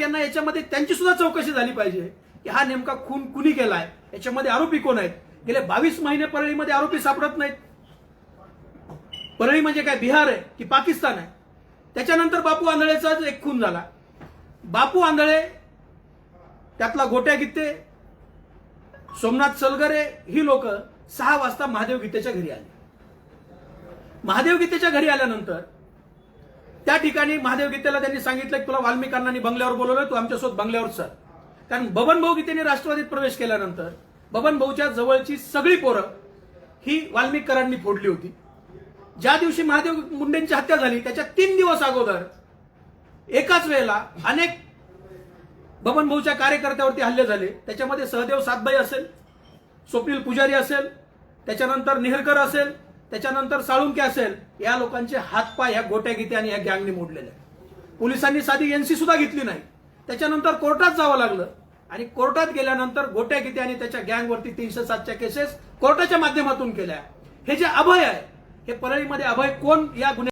यांना याच्यामध्ये त्यांची सुद्धा चौकशी झाली पाहिजे. की हा नेमका खून कुणी केलाय? याच्यामध्ये आरोपी कोण आहेत? गेले बावीस महिने परळीमध्ये आरोपी सापडत नाहीत. परळी म्हणजे काय? बिहार आहे की पाकिस्तान आहे? त्याच्यानंतर बापू आंधळेचा एक खून झाला. बापू आंधळे त्यातला गोट्या गीते सोमनाथ सलगरे ही लोक सहा वाजता महादेव गीतेच्या घरी आली. महादेव गीतेच्या घरी आल्यानंतर त्या ठिकाणी महादेव गीतेला त्यांनी सांगितलं की तुला वाल्मिकांना बंगल्यावर बोलवलं तू आमच्यासोबत बंगल्यावर सर कारण बबन भाऊ गीतेने राष्ट्रवादीत प्रवेश केल्यानंतर बबन भाऊच्या जवळची सगळी पोरं ही वाल्मिकरांनी फोडली होती. ज्या दिवशी महादेव मुंडेंची हत्या झाली त्याच्या तीन दिवस अगोदर एकाच वेळेला अनेक बबन भाऊच्या कार्यकर्त्यावरती हल्ले झाले. त्याच्यामध्ये सहदेव सातबाई असेल स्वप्नील पुजारी असेल त्याच्यानंतर नेहरकर असेल त्याच्यानंतर साळुंके असेल या लोकांचे हातपाय ह्या गोट्या गीत्या आणि ह्या गँगने मोडलेले पोलिसांनी साधी एनसी सुद्धा घेतली नाही. त्याच्यानंतर कोर्टात जावं लागलं. आणि कोर्टात गेल्यानंतर गोट्या गीते आणि त्याच्या गँगवरती तीनशे सातच्या केसेस कोर्टाच्या माध्यमातून केल्या. हे जे अभय आहे हे परळीमध्ये अभय कोण या गुन्हे